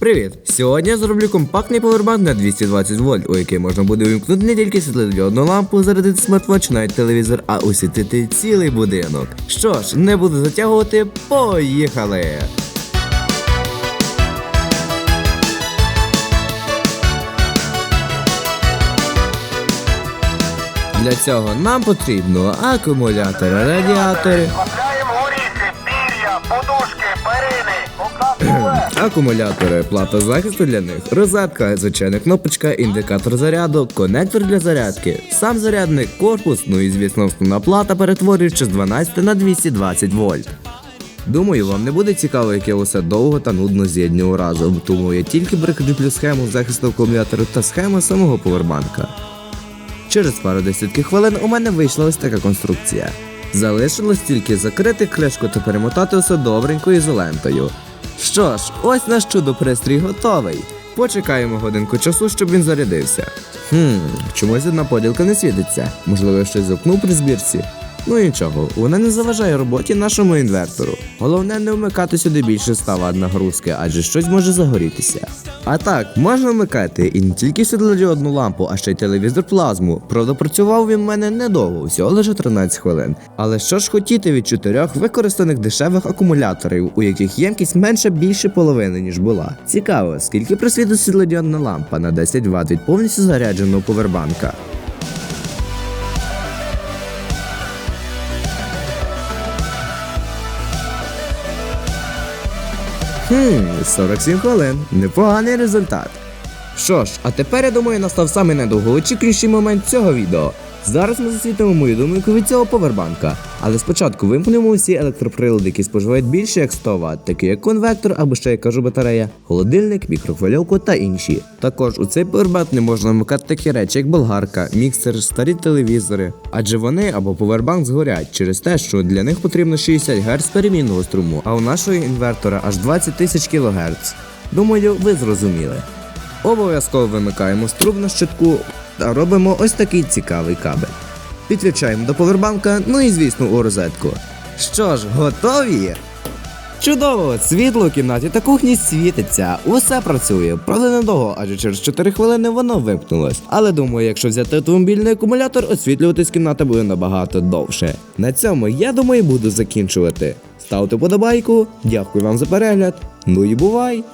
Привіт! Сьогодні я зроблю компактний повербанк на 220 вольт, у який можна буде увімкнути не тільки світлодіодну лампу, зарядити смартвотч, навіть телевізор, а освітити цілий будинок. Що ж, не буду затягувати, поїхали! Для цього нам потрібно акумулятори, радіатори, Купляємо горіхи, пір'я, подушки. Акумулятори, плата захисту для них, розетка, звичайна кнопочка, індикатор заряду, конектор для зарядки, сам зарядник, корпус, ну і звісно основна плата перетворюючи з 12 на 220 вольт. Думаю, вам не буде цікаво, як я усе довго та нудно з'єднюю разом, тому я тільки прикріплю схему захисту акумулятора та схему самого повербанка. Через пару десятків хвилин у мене вийшла ось така конструкція. Залишилось тільки закрити кришку та перемотати усе добренько ізолентою. Що ж, ось наш чудо пристрій готовий. Почекаємо годинку часу, щоб він зарядився. Хм, чомусь одна поділка не світиться. Можливо, щось запнув при збірці. Ну нічого, вона не заважає роботі нашому інвертору. Головне не вмикати сюди більше 100 Вт нагрузки, адже щось може загорітися. А так, можна вмикати і не тільки світлодіодну лампу, а ще й телевізор плазму. Правда, працював він в мене недовго, всього лише 13 хвилин. Але що ж хотіти від чотирьох використаних дешевих акумуляторів, у яких ємкість менше більше половини, ніж була. Цікаво, скільки просвітить світлодіодна лампа на 10 Вт від повністю зарядженого повербанка. Хм, 47 хвилин. Непоганий результат. Що ж, а тепер я думаю, настав самий недовгоочікуючий момент цього відео. Зараз ми засвітимо мою думку від цього повербанка. Але спочатку вимкнемо усі електроприлади, які споживають більше як 100 Вт, такі як конвектор або ще я кажу батарея, холодильник, мікрохвильовку та інші. Також у цей повербанк не можна вмикати такі речі, як болгарка, міксер, старі телевізори, адже вони або повербанк згорять через те, що для них потрібно 60 Гц перемінного струму, а у нашого інвертора аж 20 тисяч кГц. Думаю, ви зрозуміли. Обов'язково вимикаємо струм на щитку та робимо ось такий цікавий кабель. Підключаємо до повербанка, ну і звісно у розетку. Що ж, готові? Чудово! Світло в кімнаті та кухні світиться, усе працює, правда недовго, адже через 4 хвилини воно вимкнулось. Але думаю, якщо взяти автомобільний акумулятор, освітлюватись кімната буде набагато довше. На цьому я думаю буду закінчувати. Ставте подобайку, дякую вам за перегляд. Ну і бувай!